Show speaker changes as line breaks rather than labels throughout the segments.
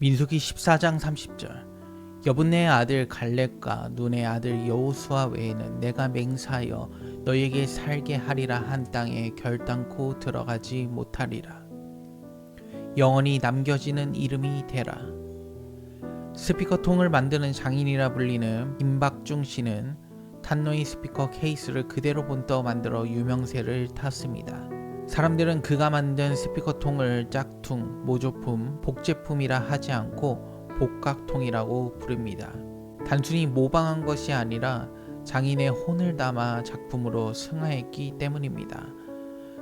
민수기 14장 30절. 여분네의 아들 갈렙과 눈의 아들 여호수아 외에는 내가 맹세하여 너에게 살게 하리라 한 땅에 결단코 들어가지 못하리라. 영원히 남겨지는 이름이 되라. 스피커통을 만드는 장인이라 불리는 김박중 씨는 탄노이 스피커 케이스를 그대로 본떠 만들어 유명세를 탔습니다. 사람들은 그가 만든 스피커통을 짝퉁, 모조품, 복제품이라 하지 않고 복각통이라고 부릅니다. 단순히 모방한 것이 아니라 장인의 혼을 담아 작품으로 승화했기 때문입니다.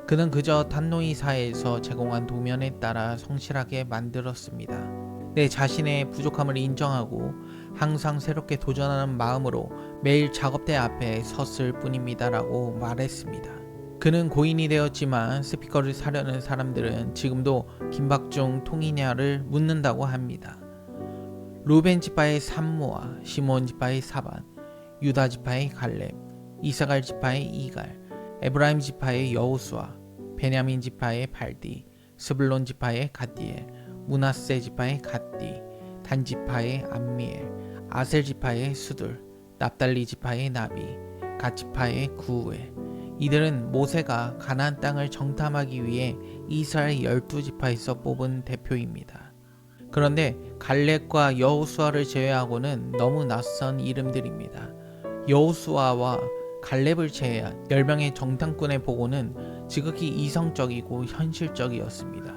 그는 그저 탄노이사에서 제공한 도면에 따라 성실하게 만들었습니다. 내 자신의 부족함을 인정하고 항상 새롭게 도전하는 마음으로 매일 작업대 앞에 섰을 뿐입니다라고 말했습니다. 그는 고인이 되었지만 스피커를 사려는 사람들은 지금도 김박중 통이냐를 묻는다고 합니다. 루벤 지파의 산모와 시몬 지파의 사반, 유다 지파의 갈렙, 이사갈 지파의 이갈, 에브라임 지파의 여호수아, 베냐민 지파의 발디, 스불론 지파의 갓디엘, 문하세 지파의 갓디, 단 지파의 암미엘, 아셀 지파의 수둘, 납달리 지파의 나비, 갓 지파의 구엘. 이들은 모세가 가나안 땅을 정탐하기 위해 이스라엘 열두 지파에서 뽑은 대표입니다. 그런데 갈렙과 여호수아를 제외하고는 너무 낯선 이름들입니다. 여호수아와 갈렙을 제외한 10명의 정탐꾼의 보고는 지극히 이성적이고 현실적이었습니다.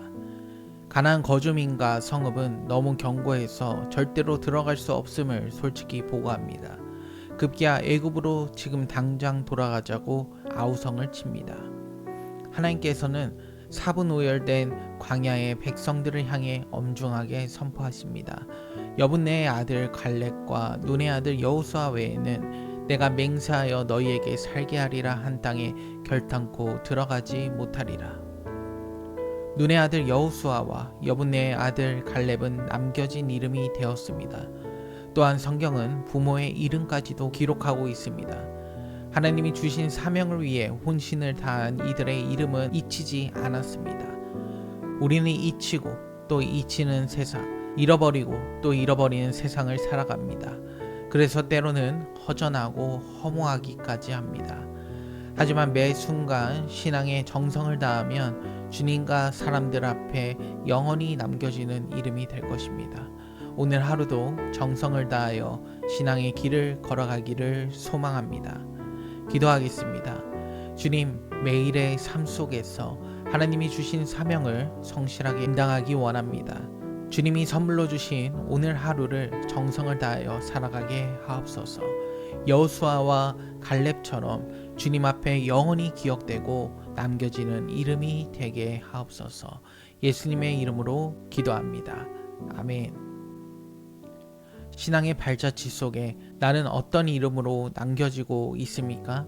가나안 거주민과 성읍은 너무 견고해서 절대로 들어갈 수 없음을 솔직히 보고합니다. 급기야 애굽으로 지금 당장 돌아가자고 아우성을 칩니다. 하나님께서는 사분오열된 광야의 백성들을 향해 엄중하게 선포하십니다. 여분네의 아들 갈렙과 눈의 아들 여호수아 외에는 내가 맹세하여 너희에게 살게 하리라 한 땅에 결탄코 들어가지 못하리라. 눈의 아들 여호수아와 여분네의 아들 갈렙은 남겨진 이름이 되었습니다. 또한 성경은 부모의 이름까지도 기록하고 있습니다. 하나님이 주신 사명을 위해 혼신을 다한 이들의 이름은 잊히지 않았습니다. 우리는 잊히고 또 잊히는 세상, 잃어버리고 또 잃어버리는 세상을 살아갑니다. 그래서 때로는 허전하고 허무하기까지 합니다. 하지만 매 순간 신앙의 정성을 다하면 주님과 사람들 앞에 영원히 남겨지는 이름이 될 것입니다. 오늘 하루도 정성을 다하여 신앙의 길을 걸어가기를 소망합니다. 기도하겠습니다. 주님, 매일의 삶 속에서 하나님이 주신 사명을 성실하게 감당하기 원합니다. 주님이 선물로 주신 오늘 하루를 정성을 다하여 살아가게 하옵소서. 여호수아와 갈렙처럼 주님 앞에 영원히 기억되고 남겨지는 이름이 되게 하옵소서. 예수님의 이름으로 기도합니다. 아멘. 신앙의 발자취 속에 나는 어떤 이름으로 남겨지고 있습니까?